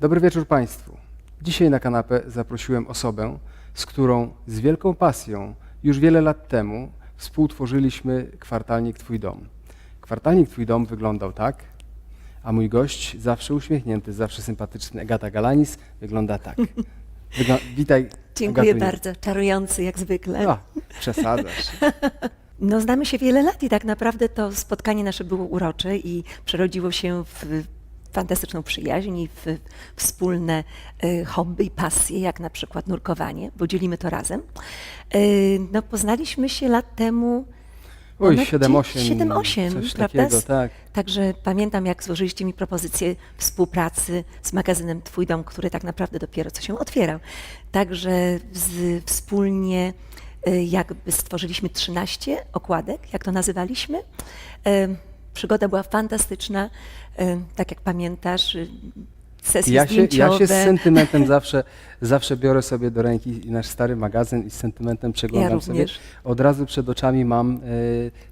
Dobry wieczór Państwu. Dzisiaj na kanapę zaprosiłem osobę, z którą z wielką pasją już wiele lat temu współtworzyliśmy kwartalnik Twój Dom. Kwartalnik Twój Dom wyglądał tak, a mój gość, zawsze uśmiechnięty, zawsze sympatyczny, Agata Galanis, wygląda tak. Wygl- Witaj. Dziękuję Agatunie. bardzo. Czarujący jak zwykle. A, przesadzasz. No znamy się wiele lat i tak naprawdę to spotkanie nasze było urocze i przerodziło się w fantastyczną przyjaźń i w wspólne y, hobby i pasje, jak na przykład nurkowanie, bo dzielimy to razem. Y, no poznaliśmy się lat temu Oj, ponad 7-8. 7-8, Coś prawda? takiego, tak. Także pamiętam, jak złożyliście mi propozycję współpracy z magazynem Twój Dom, który tak naprawdę dopiero co się otwierał. Także z, wspólnie y, jakby stworzyliśmy 13 okładek, jak to nazywaliśmy. Przygoda była fantastyczna, y, tak jak pamiętasz, y, sesje Ja się, ja się z sentymentem zawsze, zawsze biorę sobie do ręki nasz stary magazyn i z sentymentem przeglądam Ja sobie. Od razu przed oczami mam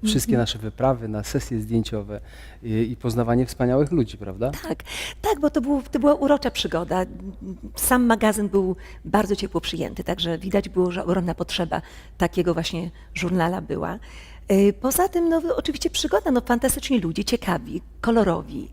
e, wszystkie Mhm. nasze wyprawy na sesje zdjęciowe i, i poznawanie wspaniałych ludzi, prawda? Tak, tak, bo to, był, to była urocza przygoda. Sam magazyn był bardzo ciepło przyjęty, także widać było, że ogromna potrzeba takiego właśnie żurnala była. Y, Poza tym, no, oczywiście przygoda, no, fantastyczni ludzie, ciekawi, kolorowi,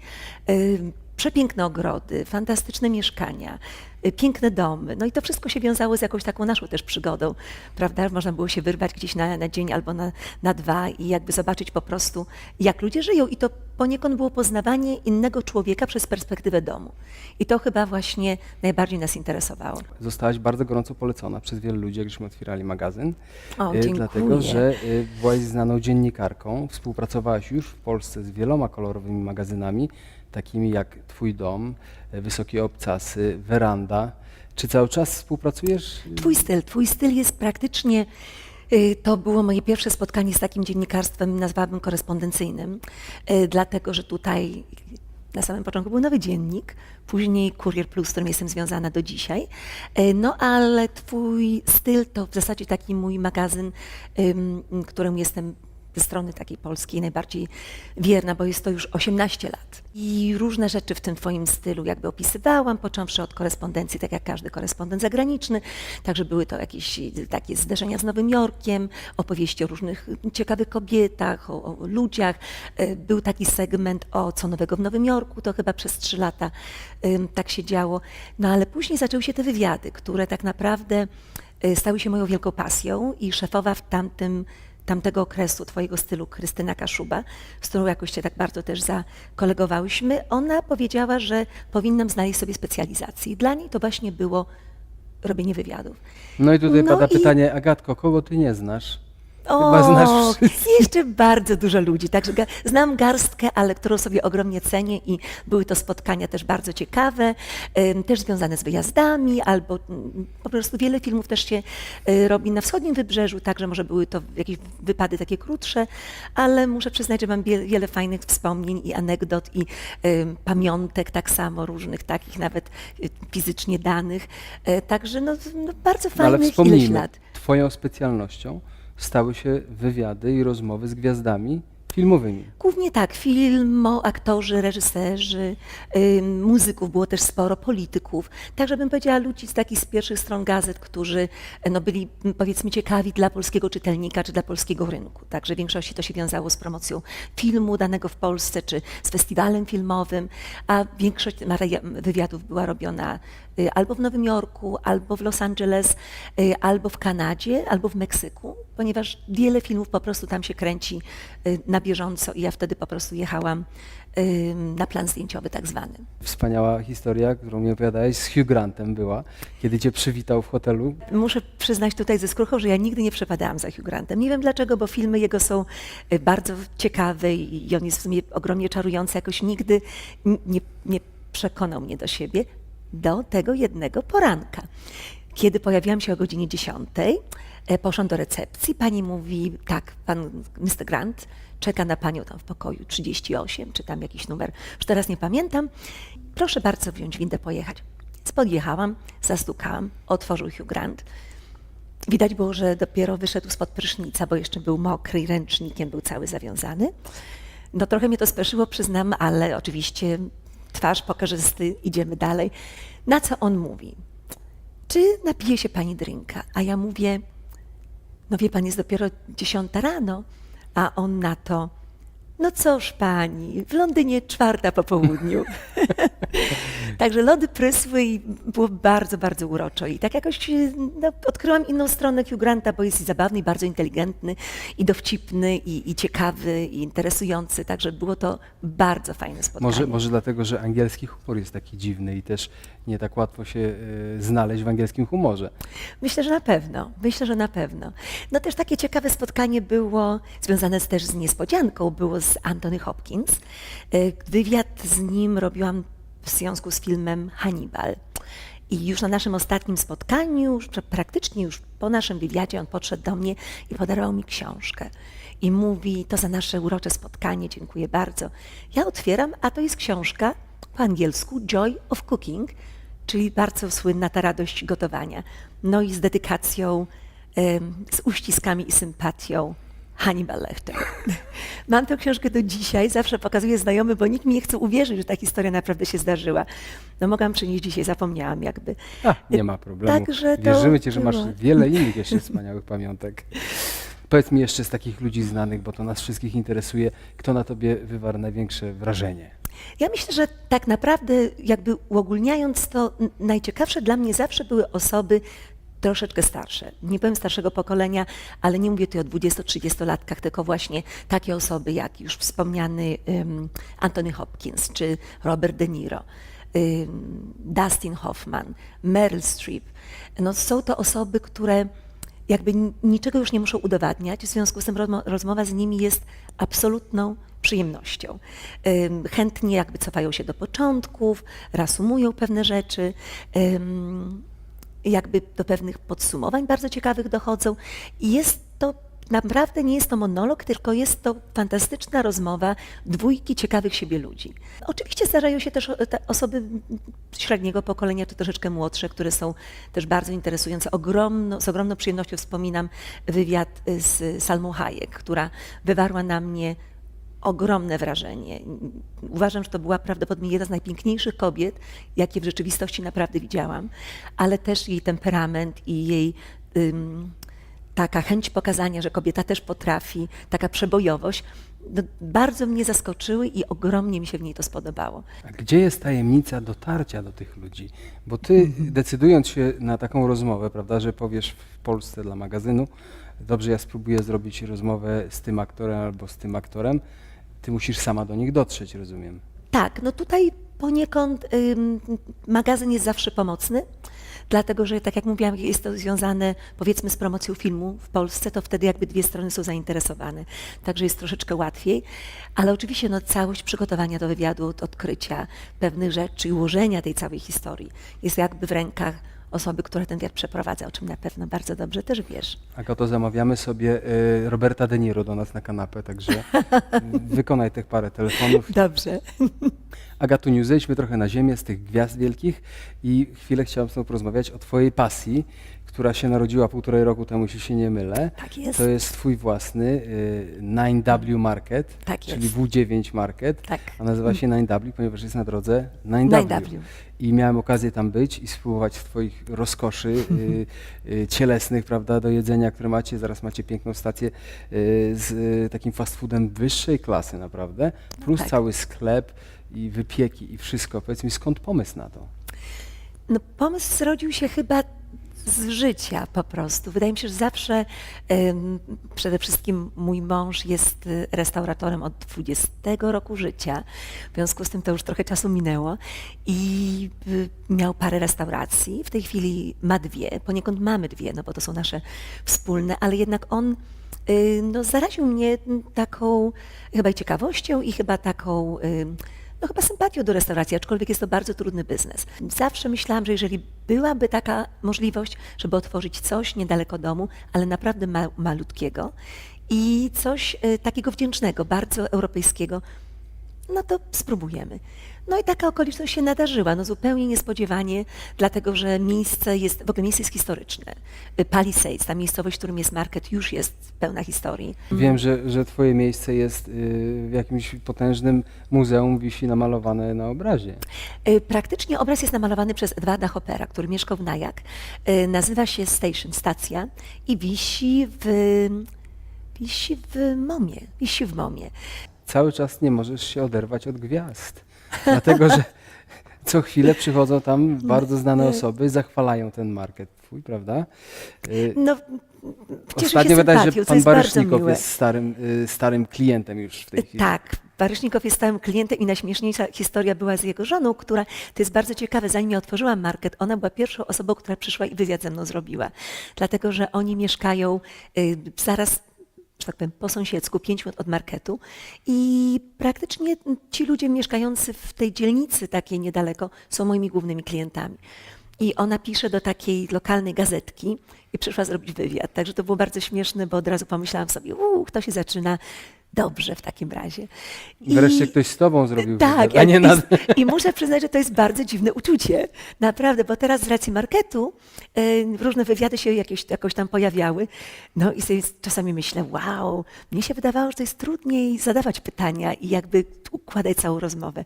y, przepiękne ogrody, fantastyczne mieszkania, y, piękne domy. No i to wszystko się wiązało z jakąś taką naszą też przygodą, prawda? Można było się wyrwać gdzieś na, na dzień albo na, na dwa i jakby zobaczyć po prostu, jak ludzie żyją. I to poniekąd było poznawanie innego człowieka przez perspektywę domu. I to chyba właśnie najbardziej nas interesowało. Zostałaś bardzo gorąco polecona przez wielu ludzi, jak żeśmy otwierali magazyn. O, e, dziękuję. Dlatego, że e, byłaś znaną dziennikarką, współpracowałaś już w Polsce z wieloma kolorowymi magazynami, takimi jak Twój Dom, e, Wysokie Obcasy, Weranda. Czy cały czas współpracujesz? Twój styl, twój styl jest praktycznie, y, to było moje pierwsze spotkanie z takim dziennikarstwem, nazwałabym korespondencyjnym, y, dlatego że tutaj na samym początku był Nowy Dziennik, później Kurier Plus, z którym jestem związana do dzisiaj. Y, No ale twój styl to w zasadzie taki mój magazyn, ym, którym jestem ze strony takiej polskiej najbardziej wierna, bo jest to już 18 lat. I różne rzeczy w tym twoim stylu jakby opisywałam, począwszy od korespondencji, tak jak każdy korespondent zagraniczny. Także były to jakieś y, takie zderzenia z Nowym Jorkiem, opowieści o różnych ciekawych kobietach, o, o ludziach. Y, Był taki segment o co nowego w Nowym Jorku, to chyba przez trzy lata tak się działo. No ale później zaczęły się te wywiady, które tak naprawdę y, stały się moją wielką pasją i szefowa w tamtym tamtego okresu twojego stylu, Krystyna Kaszuba, z którą jakoś się tak bardzo też zakolegowałyśmy, ona powiedziała, że powinnam znaleźć sobie specjalizację. I dla niej to właśnie było robienie wywiadów. No i tutaj No pada i- pytanie, Agatko, kogo ty nie znasz? Chyba znasz O, wszystkich. jeszcze bardzo dużo ludzi. Także ga- znam garstkę, ale którą sobie ogromnie cenię i były to spotkania też bardzo ciekawe, em, też związane z wyjazdami, albo mm, po prostu wiele filmów też się y, robi na wschodnim wybrzeżu, także może były to jakieś wypady takie krótsze, ale muszę przyznać, że mam wie- wiele fajnych wspomnień i anegdot i em, pamiątek tak samo, różnych takich nawet y, fizycznie danych. E, Także no, no bardzo No, ale fajnych ileś wspomnijmy, lat. twoją specjalnością stały się wywiady i rozmowy z gwiazdami filmowymi. Głównie tak, filmo, aktorzy, reżyserzy, ym, muzyków było też sporo, polityków. Także bym powiedziała ludzi z takich z pierwszych stron gazet, którzy e, no, byli powiedzmy ciekawi dla polskiego czytelnika czy dla polskiego rynku. Także w większości to się wiązało z promocją filmu danego w Polsce czy z festiwalem filmowym, a większość wywiadów była robiona y, albo w Nowym Jorku, albo w Los Angeles, y, albo w Kanadzie, albo w Meksyku, ponieważ wiele filmów po prostu tam się kręci y, na bieżąco i ja wtedy po prostu jechałam y, na plan zdjęciowy tak zwany. Wspaniała historia, którą mi opowiadałeś, z Hugh Grantem była, kiedy cię przywitał w hotelu. Muszę przyznać tutaj ze skruchą, że ja nigdy nie przepadałam za Hugh Grantem. Nie wiem dlaczego, bo filmy jego są y, bardzo ciekawe i on jest w sumie ogromnie czarujący. Jakoś nigdy nie, nie przekonał mnie do siebie do tego jednego poranka. Kiedy pojawiłam się o godzinie 10, e, poszłam do recepcji. Pani mówi, tak, pan Mr. Grant czeka na panią tam w pokoju 38, czy tam jakiś numer, już teraz nie pamiętam. Proszę bardzo wziąć windę, pojechać. Więc podjechałam, zastukałam, otworzył Hugh Grant. Widać było, że dopiero wyszedł spod prysznica, bo jeszcze był mokry i ręcznikiem był cały zawiązany. No trochę mnie to speszyło, przyznam, ale oczywiście twarz pokażysty, idziemy dalej. Na co on mówi? Czy napije się pani drinka? A ja mówię, no wie pan, jest dopiero dziesiąta rano, a on na to, no cóż pani, w Londynie czwarta po południu. Także lody prysły i było bardzo, bardzo uroczo. I tak jakoś no, odkryłam inną stronę Hugh Granta, bo jest i zabawny, i bardzo inteligentny, i dowcipny, i, i ciekawy, i interesujący. Także było to bardzo fajne spotkanie. Może, może dlatego, że angielski humor jest taki dziwny i też nie tak łatwo się y, znaleźć w angielskim humorze. Myślę, że na pewno. Myślę, że na pewno. No też takie ciekawe spotkanie było związane też z niespodzianką, było z Anthony Hopkins. Y, Wywiad z nim robiłam w związku z filmem Hannibal. I już na naszym ostatnim spotkaniu, już pra- praktycznie już po naszym wywiadzie, on podszedł do mnie i podarował mi książkę. I mówi, to za nasze urocze spotkanie, dziękuję bardzo. Ja otwieram, a to jest książka po angielsku Joy of Cooking, czyli bardzo słynna ta radość gotowania. No i z dedykacją, z uściskami i sympatią Hannibal Lecter. Mam tę książkę do dzisiaj, zawsze pokazuję znajomy, bo nikt mi nie chce uwierzyć, że ta historia naprawdę się zdarzyła. No mogłam przynieść dzisiaj, zapomniałam jakby. A, nie ma problemu. Także to Wierzymy Ci, że masz było. wiele innych jeszcze wspaniałych pamiątek. Powiedz mi jeszcze z takich ludzi znanych, bo to nas wszystkich interesuje, kto na Tobie wywarł największe wrażenie? Ja myślę, że tak naprawdę jakby uogólniając to, najciekawsze dla mnie zawsze były osoby troszeczkę starsze. Nie powiem starszego pokolenia, ale nie mówię tu o 20-30-latkach, tylko właśnie takie osoby jak już wspomniany Anthony Hopkins czy Robert De Niro. Dustin Hoffman, Meryl Streep. No, są to osoby, które jakby niczego już nie muszą udowadniać, w związku z tym rozmo- rozmowa z nimi jest absolutną przyjemnością. Chętnie jakby cofają się do początków, reasumują pewne rzeczy, jakby do pewnych podsumowań bardzo ciekawych dochodzą i jest to Naprawdę nie jest to monolog, tylko jest to fantastyczna rozmowa dwójki ciekawych siebie ludzi. Oczywiście zdarzają się też osoby średniego pokolenia, czy troszeczkę młodsze, które są też bardzo interesujące. Ogromno, z ogromną przyjemnością wspominam wywiad z Salmą Hayek, która wywarła na mnie ogromne wrażenie. Uważam, że to była prawdopodobnie jedna z najpiękniejszych kobiet, jakie w rzeczywistości naprawdę widziałam, ale też jej temperament i jej ym, taka chęć pokazania, że kobieta też potrafi, taka przebojowość, no, bardzo mnie zaskoczyły i ogromnie mi się w niej to spodobało. A gdzie jest tajemnica dotarcia do tych ludzi? Bo Ty, Mhm. decydując się na taką rozmowę, prawda, że powiesz w Polsce dla magazynu, dobrze, ja spróbuję zrobić rozmowę z tym aktorem albo z tym aktorem, Ty musisz sama do nich dotrzeć, rozumiem. Tak, no tutaj poniekąd magazyn jest zawsze pomocny, dlatego że, tak jak mówiłam, jest to związane powiedzmy z promocją filmu w Polsce, to wtedy jakby dwie strony są zainteresowane, także jest troszeczkę łatwiej, ale oczywiście no, całość przygotowania do wywiadu, od odkrycia pewnych rzeczy i ułożenia tej całej historii jest jakby w rękach osoby, która ten wywiad przeprowadza, o czym na pewno bardzo dobrze też wiesz. Agato, zamawiamy sobie y, Roberta De Niro do nas na kanapę, także y, wykonaj tych parę telefonów. Dobrze. Agatuniu, zejdźmy trochę na ziemię z tych gwiazd wielkich i chwilę chciałem z Tobą porozmawiać o Twojej pasji, która się narodziła półtorej roku temu, jeśli się nie mylę. Tak jest. To jest Twój własny y, 9W Market, Tak czyli jest. W9 Market, Tak. a nazywa się 9W, ponieważ jest na drodze 9W. 9W. I miałem okazję tam być i spróbować Twoich rozkoszy y, y, cielesnych, prawda, do jedzenia, które macie. Zaraz macie piękną stację y, z y, takim fast foodem wyższej klasy, naprawdę. Plus tak. cały sklep i wypieki i wszystko. Powiedz mi, skąd pomysł na to? No, pomysł zrodził się chyba z życia po prostu. Wydaje mi się, że zawsze przede wszystkim mój mąż jest y, restauratorem od 20 roku życia. W związku z tym to już trochę czasu minęło i y, miał parę restauracji. W tej chwili ma dwie, poniekąd mamy dwie, no bo to są nasze wspólne, ale jednak on y, no, zaraził mnie taką chyba i ciekawością i chyba taką y, no chyba sympatią do restauracji, aczkolwiek jest to bardzo trudny biznes. Zawsze myślałam, że jeżeli byłaby taka możliwość, żeby otworzyć coś niedaleko domu, ale naprawdę ma, malutkiego i coś y, takiego wdzięcznego, bardzo europejskiego, no to spróbujemy. No i taka okoliczność się nadarzyła, no zupełnie niespodziewanie, dlatego że miejsce jest, w ogóle miejsce jest historyczne. Palisades, ta miejscowość, w którym jest market, już jest pełna historii. Wiem, że, że twoje miejsce jest y, w jakimś potężnym muzeum, wisi namalowane na obrazie. Y, Praktycznie obraz jest namalowany przez Edwarda Hoppera, który mieszkał w Najak. Y, Nazywa się Station, stacja i wisi w, wisi w Momie. Wisi w Momie. Cały czas nie możesz się oderwać od gwiazd, dlatego że co chwilę przychodzą tam bardzo znane osoby, zachwalają ten market twój, prawda? Y, No, Ostatnio się wydaje sympatią, że pan miłe. jest starym, y, starym klientem już w tej chwili. Tak, Baryśnikow jest stałym klientem i najśmieszniejsza historia była z jego żoną, która, to jest bardzo ciekawe, zanim ja otworzyłam market, ona była pierwszą osobą, która przyszła i wywiad ze mną zrobiła. Dlatego, że oni mieszkają y, zaraz, że tak powiem, po sąsiedzku, pięć minut od marketu i praktycznie ci ludzie mieszkający w tej dzielnicy takiej niedaleko są moimi głównymi klientami. I ona pisze do takiej lokalnej gazetki i przyszła zrobić wywiad. Także to było bardzo śmieszne, bo od razu pomyślałam sobie, uuu, to się zaczyna dobrze w takim razie. I- Wreszcie ktoś z tobą zrobił tak, wywiad, a nie i, na... i muszę przyznać, że to jest bardzo dziwne uczucie. Naprawdę, bo teraz z racji marketu e, różne wywiady się jakieś, jakoś tam pojawiały. No i sobie czasami myślę, wow, mnie się wydawało, że to jest trudniej zadawać pytania i jakby układać całą rozmowę.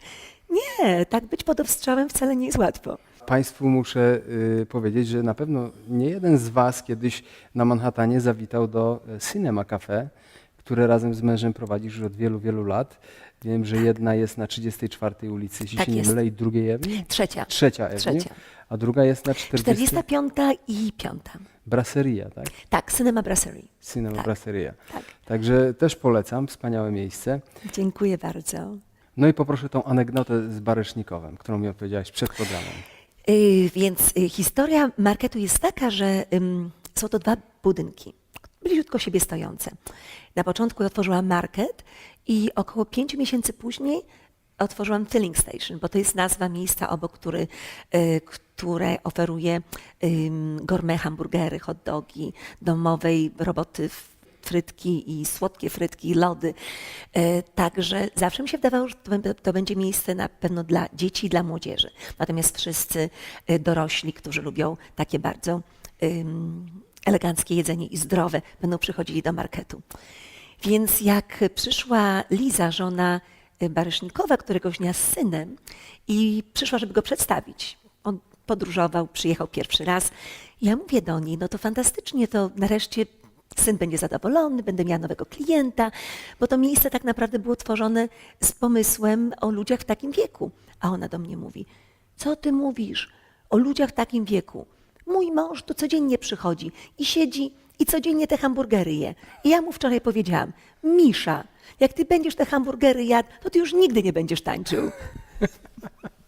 Nie, tak być pod obstrzałem wcale nie jest łatwo. Państwu muszę y, powiedzieć, że na pewno nie jeden z Was kiedyś na Manhattanie zawitał do e, Cinema Cafe, które razem z mężem prowadzisz już od wielu, wielu lat. Wiem, że jedna jest na 34 ulicy, jeśli Tak się nie mylę, i drugiej Avenue? Trzecia. Trzecia Trzecia. a druga jest na 40. 45 i 5. Brasseria, tak? Tak, Cinema Brasserie. Cinema Tak. Brasseria. Tak. Także też polecam, wspaniałe miejsce. Dziękuję bardzo. No i poproszę tą anegdotę z Barysznikowem, którą mi opowiedziałaś przed programem. Y, Więc y, historia marketu jest taka, że ym, są to dwa budynki, bliziutko siebie stojące. Na początku otworzyłam market i około pięciu miesięcy później otworzyłam filling station, bo to jest nazwa miejsca obok, który, y, które oferuje gourmet hamburgery, hot dogi, domowej roboty frytki i słodkie frytki lody. E, Także zawsze mi się wydawało, że to, bę- to będzie miejsce na pewno dla dzieci i dla młodzieży. Natomiast wszyscy e, dorośli, którzy lubią takie bardzo eleganckie jedzenie i zdrowe, będą przychodzili do marketu. Więc jak przyszła Liza, żona y, Barysznikowa, któregoś dnia z synem i przyszła, żeby go przedstawić. On podróżował, przyjechał pierwszy raz. Ja mówię do niej, no to fantastycznie, to nareszcie syn będzie zadowolony, będę miała nowego klienta, bo to miejsce tak naprawdę było tworzone z pomysłem o ludziach w takim wieku. A ona do mnie mówi, co ty mówisz o ludziach w takim wieku? Mój mąż tu codziennie przychodzi i siedzi i codziennie te hamburgery je. I ja mu wczoraj powiedziałam, Misza, jak ty będziesz te hamburgery jadł, to ty już nigdy nie będziesz tańczył.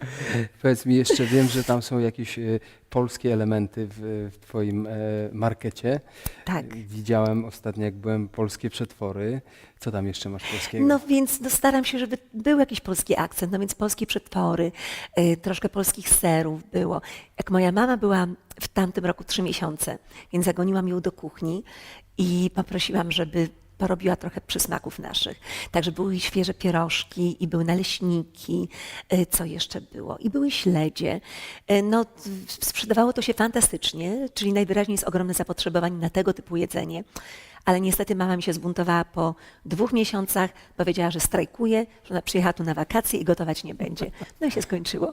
Powiedz mi jeszcze, wiem, że tam są jakieś e, polskie elementy w, w twoim e, markecie. Tak. Widziałem ostatnio, jak byłem, polskie przetwory. Co tam jeszcze masz polskiego? No więc no, staram się, żeby był jakiś polski akcent, no więc polskie przetwory, y, troszkę polskich serów było. Jak moja mama była w tamtym roku trzy miesiące, więc zagoniłam ją do kuchni i poprosiłam, żeby porobiła trochę przysmaków naszych. Także były świeże pierożki i były naleśniki, y, co jeszcze było? I były śledzie. Y, No, sprzedawało to się fantastycznie, czyli najwyraźniej jest ogromne zapotrzebowanie na tego typu jedzenie. Ale niestety mama mi się zbuntowała po dwóch miesiącach, powiedziała, że strajkuje, że ona przyjechała tu na wakacje i gotować nie będzie. No i się skończyło.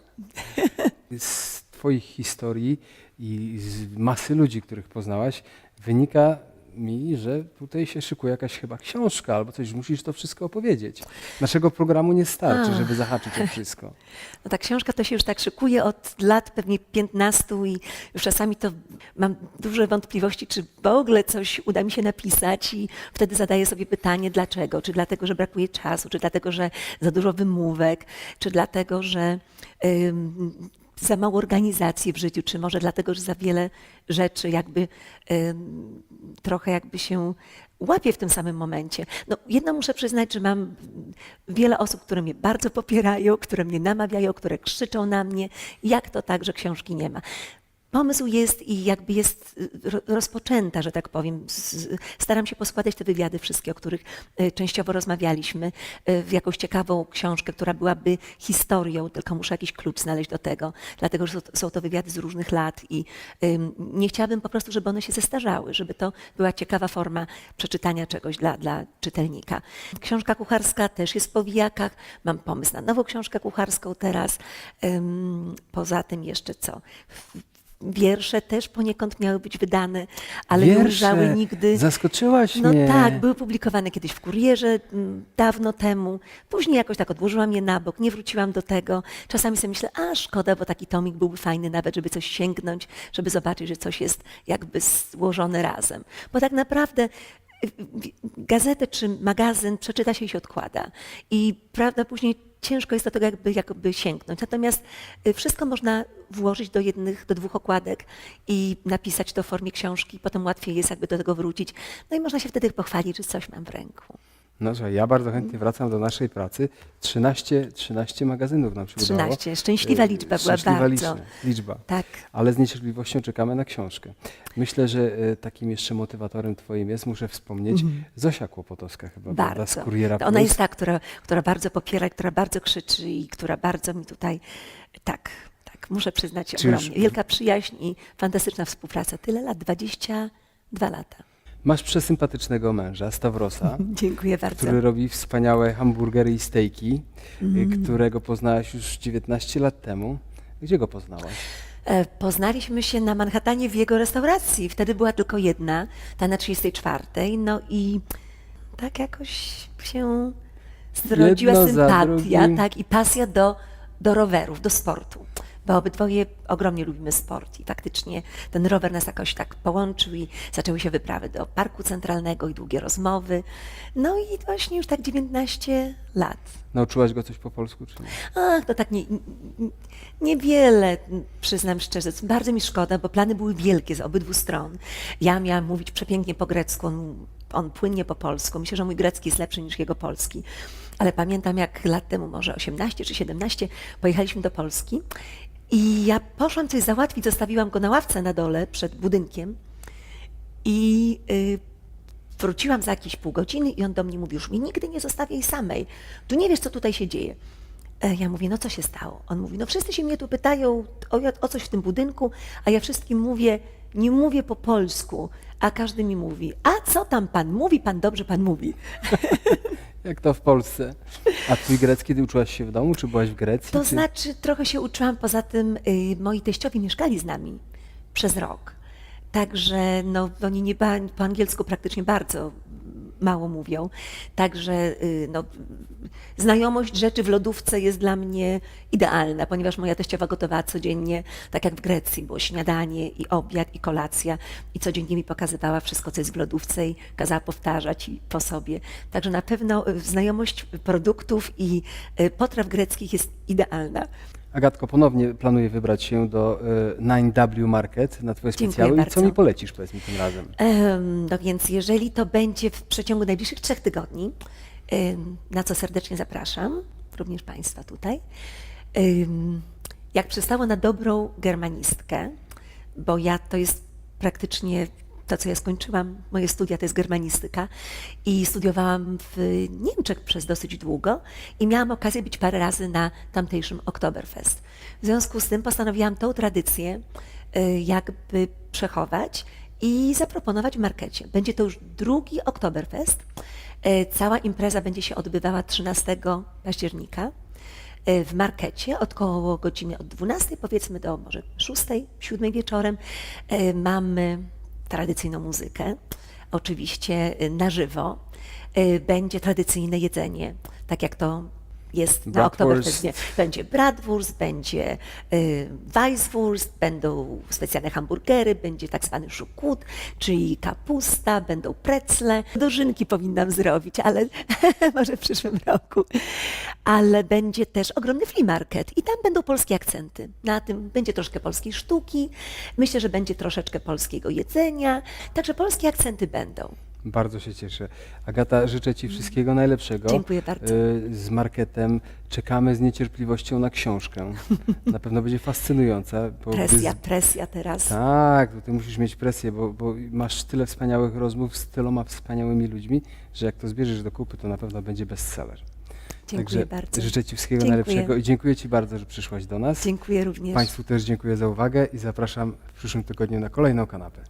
Z twoich historii i z masy ludzi, których poznałaś, wynika mi, że tutaj się szykuje jakaś chyba książka albo coś, musisz to wszystko opowiedzieć. Naszego programu nie starczy, Ach. żeby zahaczyć o wszystko. No ta książka to się już tak szykuje od lat pewnie 15 i już czasami to mam duże wątpliwości, czy w ogóle coś uda mi się napisać i wtedy zadaję sobie pytanie, dlaczego? Czy dlatego, że brakuje czasu, czy dlatego, że za dużo wymówek, czy dlatego, że ym, za mało organizacji w życiu, czy może dlatego, że za wiele rzeczy jakby trochę jakby się łapie w tym samym momencie. No, jedno muszę przyznać, że mam wiele osób, które mnie bardzo popierają, które mnie namawiają, które krzyczą na mnie, jak to tak, że książki nie ma. Pomysł jest i jakby jest y, ro- rozpoczęta, że tak powiem. Staram się poskładać te wywiady wszystkie, o których y, częściowo rozmawialiśmy, y, w jakąś ciekawą książkę, która byłaby historią, tylko muszę jakiś klucz znaleźć do tego, dlatego że są to- wywiady z różnych lat i nie chciałabym po prostu, żeby one się zestarzały, żeby to była ciekawa forma przeczytania czegoś dla, dla czytelnika. Książka kucharska też jest w powijakach. Mam pomysł na nową książkę kucharską teraz. Poza tym jeszcze co? Wiersze też poniekąd miały być wydane, ale nie ujrzały nigdy. Zaskoczyłaś No mnie. tak, były publikowane kiedyś w kurierze m, dawno temu. Później jakoś tak odłożyłam je na bok, nie wróciłam do tego. Czasami sobie myślę, a szkoda, bo taki tomik byłby fajny nawet, żeby coś sięgnąć, żeby zobaczyć, że coś jest jakby złożone razem. Bo tak naprawdę y, y, gazetę czy magazyn przeczyta się i się odkłada. I prawda, później ciężko jest do tego jakby, jakby sięgnąć. Natomiast y, wszystko można włożyć do jednych, do dwóch okładek i napisać to w formie książki. Potem łatwiej jest jakby do tego wrócić. No i można się wtedy pochwalić, że coś mam w ręku. No słuchaj, ja bardzo chętnie wracam do naszej pracy. 13, 13 magazynów nam się udało. 13. Szczęśliwa E, liczba była Szczęśliwa bardzo. liczba. Tak. Ale z niecierpliwością czekamy na książkę. Myślę, że e, takim jeszcze motywatorem twoim jest, muszę wspomnieć, Zosia Kłopotowska chyba, prawda, z Bardzo. Kuriera To ona Plus. jest ta, która, która bardzo popiera, która bardzo krzyczy i która bardzo mi tutaj, tak, tak, muszę przyznać Czy już- ogromnie. Wielka przyjaźń i fantastyczna współpraca. Tyle lat, 22 lata. Masz przesympatycznego męża, Stawrosa, Dziękuję bardzo. który robi wspaniałe hamburgery i stejki, e, Mhm. którego poznałaś już 19 lat temu. Gdzie go poznałaś? E, Poznaliśmy się na Manhattanie w jego restauracji. Wtedy była tylko jedna, ta na 34. No i tak jakoś się zrodziła Jedno sympatia tak, i pasja do, do rowerów, do sportu. Bo obydwoje ogromnie lubimy sport i faktycznie ten rower nas jakoś tak połączył i zaczęły się wyprawy do Parku Centralnego i długie rozmowy. No i właśnie już tak 19 lat. Nauczyłaś go coś po polsku, czy nie? Ach, to tak nie, nie- niewiele, przyznam szczerze. Bardzo mi szkoda, bo plany były wielkie z obydwu stron. Ja miałam mówić przepięknie po grecku, on, on płynnie po polsku. Myślę, że mój grecki jest lepszy niż jego polski. Ale pamiętam, jak lat temu, może 18 czy 17, pojechaliśmy do Polski i ja poszłam coś załatwić, zostawiłam go na ławce na dole przed budynkiem i y, wróciłam za jakieś pół godziny i on do mnie mówi, już mnie nigdy nie zostawiaj samej. Tu nie wiesz, co tutaj się dzieje. E, Ja mówię, no co się stało? On mówi, no wszyscy się mnie tu pytają o, o coś w tym budynku, a ja wszystkim mówię, nie mówię po polsku, a każdy mi mówi, a co tam pan mówi? Pan dobrze pan mówi. Jak to w Polsce? A twój grecki ty uczyłaś się w domu, czy byłaś w Grecji? To czy... znaczy, trochę się uczyłam, poza tym y, moi teściowi mieszkali z nami przez rok. Także no, oni nie ba- po angielsku praktycznie bardzo mało mówią. Także y, no, znajomość rzeczy w lodówce jest dla mnie idealna, ponieważ moja teściowa gotowała codziennie, tak jak w Grecji, było śniadanie i obiad i kolacja i codziennie mi pokazywała wszystko, co jest w lodówce i kazała powtarzać i po sobie. Także na pewno y, znajomość produktów i y, potraw greckich jest idealna. Agatko, ponownie planuję wybrać się do e, 9W Market na twoje Dziękuję specjały. I co mi polecisz, powiedz mi tym razem? Em, No więc jeżeli to będzie w przeciągu najbliższych trzech tygodni, em, na co serdecznie zapraszam, również Państwa tutaj, em, jak przystało na dobrą germanistkę, bo ja to jest praktycznie to, co ja skończyłam, moje studia to jest germanistyka i studiowałam w Niemczech przez dosyć długo i miałam okazję być parę razy na tamtejszym Oktoberfest. W związku z tym postanowiłam tą tradycję y, jakby przechować i zaproponować w markecie. Będzie to już drugi Oktoberfest. Y, Cała impreza będzie się odbywała 13 października y, w markecie od koło godziny od 12 powiedzmy do może 6, 7 wieczorem. Mamy tradycyjną muzykę, oczywiście y, na żywo. Y, Będzie tradycyjne jedzenie, tak jak to jest na. Oktoberfestie. Będzie bratwurst, będzie y, Weisswurst, będą specjalne hamburgery, będzie tak zwany szukut, czyli kapusta, będą precle. Dożynki powinnam zrobić, ale może w przyszłym roku. Ale będzie też ogromny flea market i tam będą polskie akcenty. Na tym będzie troszkę polskiej sztuki, myślę, że będzie troszeczkę polskiego jedzenia, także polskie akcenty będą. Bardzo się cieszę. Agata, życzę Ci wszystkiego najlepszego. Dziękuję bardzo. Y, Z marketem czekamy z niecierpliwością na książkę. Na pewno będzie fascynująca. Bo Presja, presja teraz. Tak, ty musisz mieć presję, bo, bo masz tyle wspaniałych rozmów z tyloma wspaniałymi ludźmi, że jak to zbierzesz do kupy, to na pewno będzie bestseller. Dziękuję Także bardzo. życzę Ci wszystkiego Dziękuję. najlepszego i dziękuję Ci bardzo, że przyszłaś do nas. Dziękuję również. Państwu też dziękuję za uwagę i zapraszam w przyszłym tygodniu na kolejną kanapę.